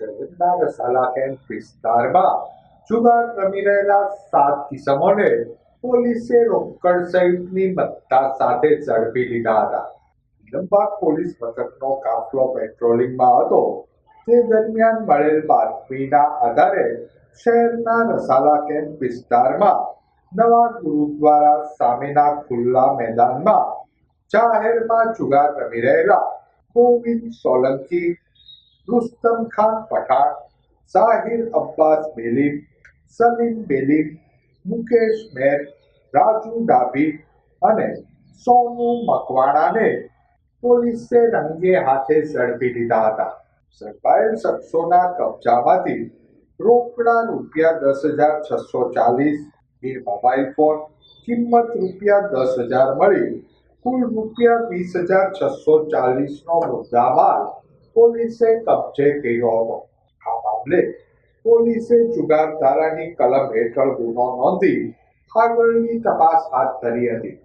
શહેરના રસાલા કેમ્પ વિસ્તારમાં જુગાર રમી રહેલા સાત કિસમોને પોલીસે રોકડ સહિતની મત્તા સાથે ઝડપી લીધા હતા. લંબાગ પોલીસ મથકનો કાફલો પેટ્રોલિંગમાં હતો. તે દરમિયાન મળેલ બાતમીના આધારે શહેરના રસાલા કેમ્પ વિસ્તારમાં નવા ગુરુદ્વારા સામેના ખુલ્લા મેદાનમાં જાહેરમાં જુગાર રમી રહેલા કોવિંદ સોલંકી રુસ્તમ ખાન પઠાણ સાહિર અબ્બાસ બેલીમ સલીમ બેલીમ મુકેશ મેર રાજુ ડાભી અને સોનુ મકવાણાને પોલીસે રંગે હાથે ઝડપી લીધા હતા. ઝડપાયેલ શખ્સોના કબજામાંથી રોકડા રૂપિયા દસ હજાર છસો ચાલીસ, બે મોબાઈલ ફોન, કિંમત રૂપિયા દસ હજાર મળી, કુલ રૂપિયા વીસ હજાર છસો ચાલીસનો મુદ્દામાલ પોલીસે કબજે કર્યો આ મામલે પોલીસે જુગાર કલમ હેઠળ ગુનો નોંધી આગળની તપાસ હાથ ધરી હતી.